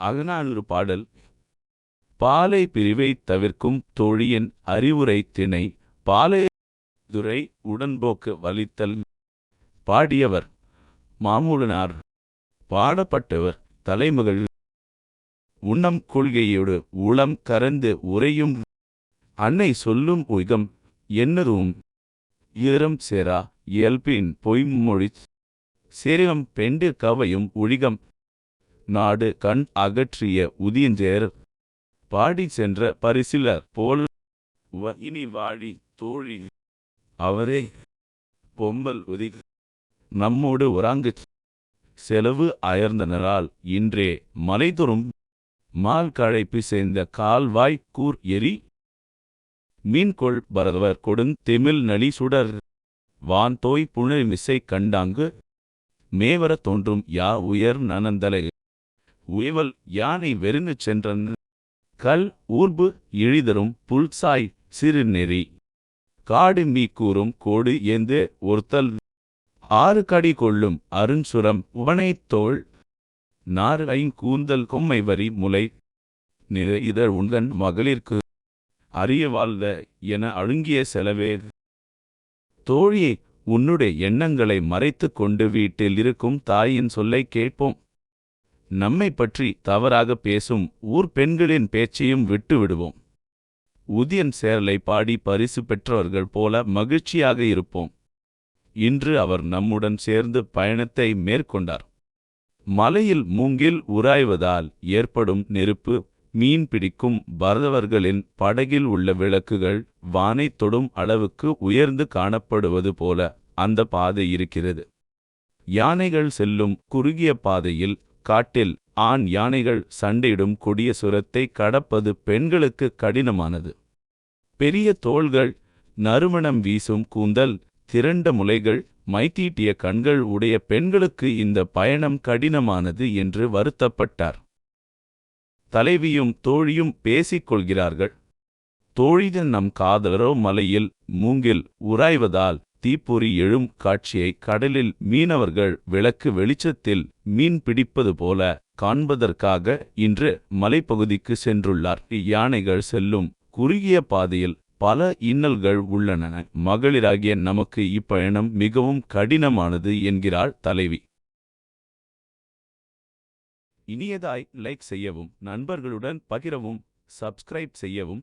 அகநானூறு பாடல். பாலை பிரிவை தவிர்க்கும் தோழியின் அறிவுரை திணை. பாலை துரை உடன்போக்கு வலித்தல். பாடியவர் மாமூலனார். பாடப்பட்டவர் தலைமகள். உண்ணம் கொள்கையோடு உளம் கரந்து உரையும். அன்னை சொல்லும் உய்கம் என்னதும். ஈரம் சேரா இயல்பின் பொய்மொழி சேரம் பெண்டு கவையும் ஒழிகம் நாடு கண் அகற்றிய உதியஞ்சேர். பாடி சென்ற பரிசிலர் போல் வ இனி வாழி தோழி அவரே பொம்பல் உதி நம்மோடு உறாங்கு செலவு அயர்ந்தனரால் இன்றே மலைதொறும் மால் கழைப்பு சேர்ந்த கால்வாய் கூர் எரி மீன்கொள் பரதவர் கொடுந் தெமிழ் நளி சுடர் வான் தோய் புனமிசை கண்டாங்கு மேவர தோன்றும் யா உயர் நனந்தலை உயவல் யானை வெறுங்குச் சென்றன். கல் ஊர்பு இழிதரும் புல்சாய் சிறு நெறி காடு மீ கூறும் கோடு ஏந்து ஒருத்தல். ஆறு கடி கொள்ளும் அருண்சுரம் உவனைத்தோள் நாறு ஐங்கூந்தல் கொம்மை வரி முலை. நிற இதழ் உண்கண் மகளிர்க்கு அறிய வாழ்ந்த என அழுங்கிய செலவே. தோழியே உன்னுடைய எண்ணங்களை மறைத்துக் கொண்டு வீட்டில் இருக்கும் தாயின் சொல்லை கேட்போம். நம்மை பற்றி தவறாக பேசும் ஊர் பெண்களின் பேச்சையும் விட்டுவிடுவோம். உதியன் சேரலை பாடி பரிசு பெற்றவர்கள் போல மகிழ்ச்சியாக இருப்போம். இன்று அவர் நம்முடன் சேர்ந்து பயணத்தை மேற்கொண்டார். மலையில் மூங்கில் உராய்வதால் ஏற்படும் நெருப்பு மீன் பிடிக்கும் பரதவர்களின் படகில் உள்ள விளக்குகள் வானை தொடும் அளவுக்கு உயர்ந்து காணப்படுவது போல அந்த பாதை இருக்கிறது. யானைகள் செல்லும் குறுகிய பாதையில் காட்டில் ஆண் யானைகள் சண்டையிடும் கொடிய சுரத்தை கடப்பது பெண்களுக்கு கடினமானது. பெரிய தோள்கள் நறுமணம் வீசும் கூந்தல் திரண்ட முலைகள் மைத்தீட்டிய கண்கள் உடைய பெண்களுக்கு இந்த பயணம் கடினமானது என்று வருத்தப்பட்டார். தலைவியும் தோழியும் பேசிக் கொள்கிறார்கள். தோழிதன் நம் காதலரோ மலையில் மூங்கில் உராய்வதால் தீப்பொறி எழும் காட்சியை கடலில் மீனவர்கள் விளக்கு வெளிச்சத்தில் மீன் பிடிப்பது போல காண்பதற்காக இன்று மலைப்பகுதிக்கு சென்றுள்ளார். யானைகள் செல்லும் குறுகிய பாதையில் பல இன்னல்கள் உள்ளன. மகளிராகிய நமக்கு இப்பயணம் மிகவும் கடினமானது என்கிறாள் தலைவி. இனியதாய் லைக் செய்யவும் நண்பர்களுடன் பகிரவும் சப்ஸ்கிரைப் செய்யவும்